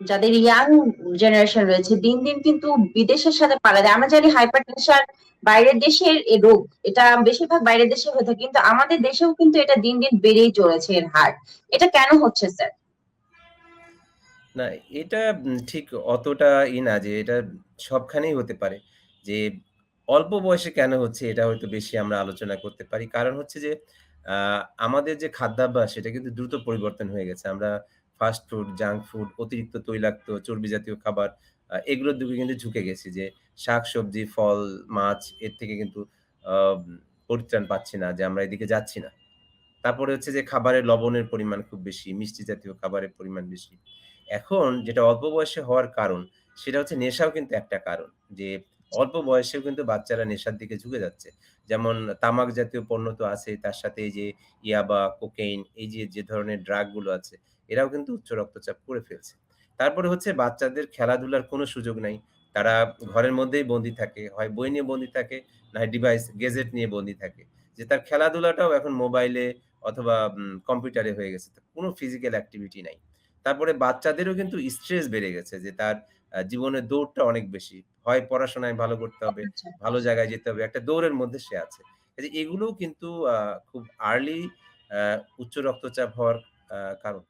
যাদের young generation রয়েছে, দিন দিন কিন্তু বিদেশের সাথে পালা দেয় আমরা জানি হাইপার টেনশন বাইরের দেশের এ রোগ, এটা বেশিরভাগ বাইরের দেশে হয়ে থাকে, কিন্তু আমাদের দেশেও কিন্তু এটা দিন দিন বেড়েই চলেছে এর হার এটা কেন হচ্ছে, স্যার না, এটা ঠিক অতটা ই না যে এটা সবখানেই হতে পারে। যে অল্প বয়সে কেন হচ্ছে, এটা হয়তো বেশি আমরা আলোচনা করতে পারি। কারণ হচ্ছে যে আমাদের যে খাদ্যাভ্যাস, সেটা কিন্তু দ্রুত পরিবর্তন হয়ে গেছে। আমরা ফাস্ট ফুড, জাঙ্ক ফুড, অতিরিক্ত তৈলাক্ত, চর্বি জাতীয় খাবার এগুলোর দিকে কিন্তু ঝুঁকে গেছি যে শাক সবজি ফল, মাছ এর থেকে কিন্তু পরিত্রাণ পাচ্ছি না যে আমরা এদিকে যাচ্ছি না। তারপরে হচ্ছে যে খাবারের লবণের পরিমাণ খুব বেশি, মিষ্টি জাতীয় খাবারের পরিমাণ বেশি। এখন যেটা অল্প বয়সে হওয়ার কারণ, সেটা হচ্ছে নেশাও কিন্তু একটা কারণ। যে অল্প বয়সেও কিন্তু বাচ্চারা নেশার দিকে ঝুঁকে যাচ্ছে। যেমন তামাক জাতীয় পণ্য তো আছে তার সাথে এই যে ইয়াবা, কোকেইন এই যে, যে ধরনের ড্রাগগুলো আছে, এরাও কিন্তু উচ্চ রক্তচাপ করে ফেলছে। তারপরে হচ্ছে বাচ্চাদের খেলাধুলার কোনো সুযোগ নাই। তারা ঘরের মধ্যেই বন্দী থাকে। হয় বই নিয়ে বন্দী থাকে, না ডিভাইস, গেজেট নিয়ে বন্দী থাকে। যে তার খেলাধুলাটাও এখন মোবাইলে অথবা কম্পিউটারে হয়ে গেছে। কোনো ফিজিক্যাল অ্যাক্টিভিটি নাই। তারপরে বাচ্চাদেরও কিন্তু স্ট্রেস বেড়ে গেছে যে তার জীবনের দৌড়টা অনেক বেশি। হয় পড়াশোনায় ভালো করতে হবে, আচ্ছা ভালো জায়গায় যেতে হবে। একটা দৌড়ের মধ্যে সে আছে। এগুলোও কিন্তু খুব আর্লি উচ্চ রক্তচাপ হওয়ার কারণ।